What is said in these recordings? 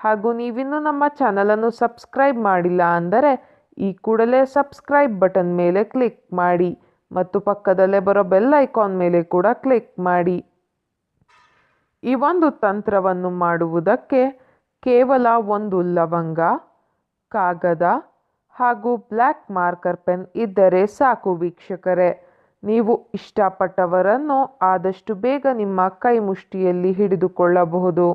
ಹಾಗೂ ನೀವಿನ್ನೂ ನಮ್ಮ ಚಾನಲನ್ನು ಸಬ್ಸ್ಕ್ರೈಬ್ ಮಾಡಿಲ್ಲ ಅಂದರೆ ಈ ಕೂಡಲೇ ಸಬ್ಸ್ಕ್ರೈಬ್ ಬಟನ್ ಮೇಲೆ ಕ್ಲಿಕ್ ಮಾಡಿ ಮತ್ತು ಪಕ್ಕದಲ್ಲೇ ಬರೋ ಬೆಲ್ ಐಕಾನ್ ಮೇಲೆ ಕೂಡ ಕ್ಲಿಕ್ ಮಾಡಿ. ಈ ಒಂದು ತಂತ್ರವನ್ನು ಮಾಡುವುದಕ್ಕೆ ಕೇವಲ ಒಂದು ಲವಂಗ, ಕಾಗದ ಹಾಗೂ ಬ್ಲ್ಯಾಕ್ ಮಾರ್ಕರ್ ಪೆನ್ ಇದ್ದರೆ ಸಾಕು ವೀಕ್ಷಕರೇ. ನೀವು ಇಷ್ಟಪಟ್ಟವರನ್ನು ಆದಷ್ಟು ಬೇಗ ನಿಮ್ಮ ಕೈ ಮುಷ್ಟಿಯಲ್ಲಿ ಹಿಡಿದುಕೊಳ್ಳಬಹುದು.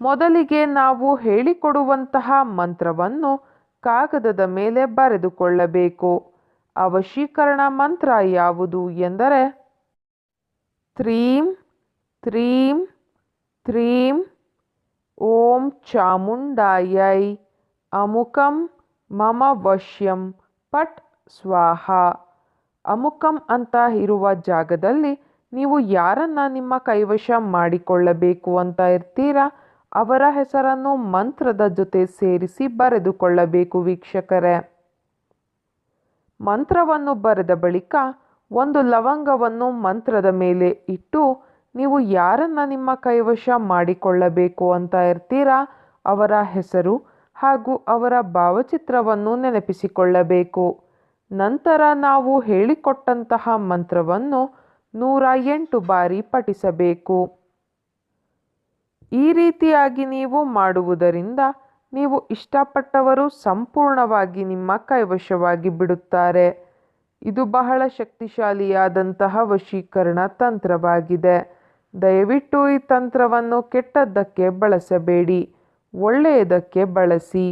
ಮೊದಲಿಗೆ ನಾವು ಹೇಳಿಕೊಡುವಂತಹ ಮಂತ್ರವನ್ನು ಕಾಗದದ ಮೇಲೆ ಬರೆದುಕೊಳ್ಳಬೇಕು. ಅವಶೀಕರಣ ಮಂತ್ರ ಯಾವುದು ಎಂದರೆ, ತ್ರೀಂ ತ್ರೀಂ ತ್ರೀಂ, ಓಂ ಚಾಮುಂಡಾಯೈ, ಅಮುಕಂ ಮಮ ವಶ್ಯಂ, ಪಟ್ ಸ್ವಾಹ. ಅಮುಕಂ ಅಂತ ಇರುವ ಜಾಗದಲ್ಲಿ ನೀವು ಯಾರನ್ನ ನಿಮ್ಮ ಕೈವಶ ಮಾಡಿಕೊಳ್ಳಬೇಕು ಅಂತ ಇರ್ತೀರಾ? ಅವರ ಹೆಸರನ್ನು ಮಂತ್ರದ ಜೊತೆ ಸೇರಿಸಿ ಬರೆದುಕೊಳ್ಳಬೇಕು ವೀಕ್ಷಕರೇ. ಮಂತ್ರವನ್ನು ಬರೆದ ಬಳಿಕ ಒಂದು ಲವಂಗವನ್ನು ಮಂತ್ರದ ಮೇಲೆ ಇಟ್ಟು, ನೀವು ಯಾರನ್ನ ನಿಮ್ಮ ಕೈವಶ ಮಾಡಿಕೊಳ್ಳಬೇಕು ಅಂತ ಇರ್ತೀರಾ? ಅವರ ಹೆಸರು ಹಾಗೂ ಅವರ ಭಾವಚಿತ್ರವನ್ನು ನೆನಪಿಸಿಕೊಳ್ಳಬೇಕು. ನಂತರ ನಾವು ಹೇಳಿಕೊಟ್ಟಂತಹ ಮಂತ್ರವನ್ನು ನೂರ ಎಂಟು ಬಾರಿ ಪಠಿಸಬೇಕು. ಈ ರೀತಿಯಾಗಿ ನೀವು ಮಾಡುವುದರಿಂದ ನೀವು ಇಷ್ಟಪಟ್ಟವರು ಸಂಪೂರ್ಣವಾಗಿ ನಿಮ್ಮ ಕೈವಶವಾಗಿ ಬಿಡುತ್ತಾರೆ. ಇದು ಬಹಳ ಶಕ್ತಿಶಾಲಿಯಾದಂತಹ ವಶೀಕರಣ ತಂತ್ರವಾಗಿದೆ. ದಯವಿಟ್ಟು ಈ ತಂತ್ರವನ್ನು ಕೆಟ್ಟದ್ದಕ್ಕೆ ಬಳಸಬೇಡಿ, ಒಳ್ಳೆಯದಕ್ಕೆ ಬಳಸಿ.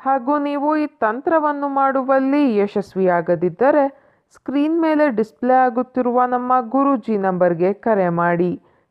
ಹಾಗೂ ನೀವು ಈ ತಂತ್ರವನ್ನು ಮಾಡುವಲ್ಲಿ ಯಶಸ್ವಿಯಾಗದಿದ್ದರೆ ಸ್ಕ್ರೀನ್ ಮೇಲೆ ಡಿಸ್ಪ್ಲೇ ಆಗುತ್ತಿರುವ ನಮ್ಮ ಗುರೂಜಿ ನಂಬರ್ಗೆ ಕರೆ ಮಾಡಿ.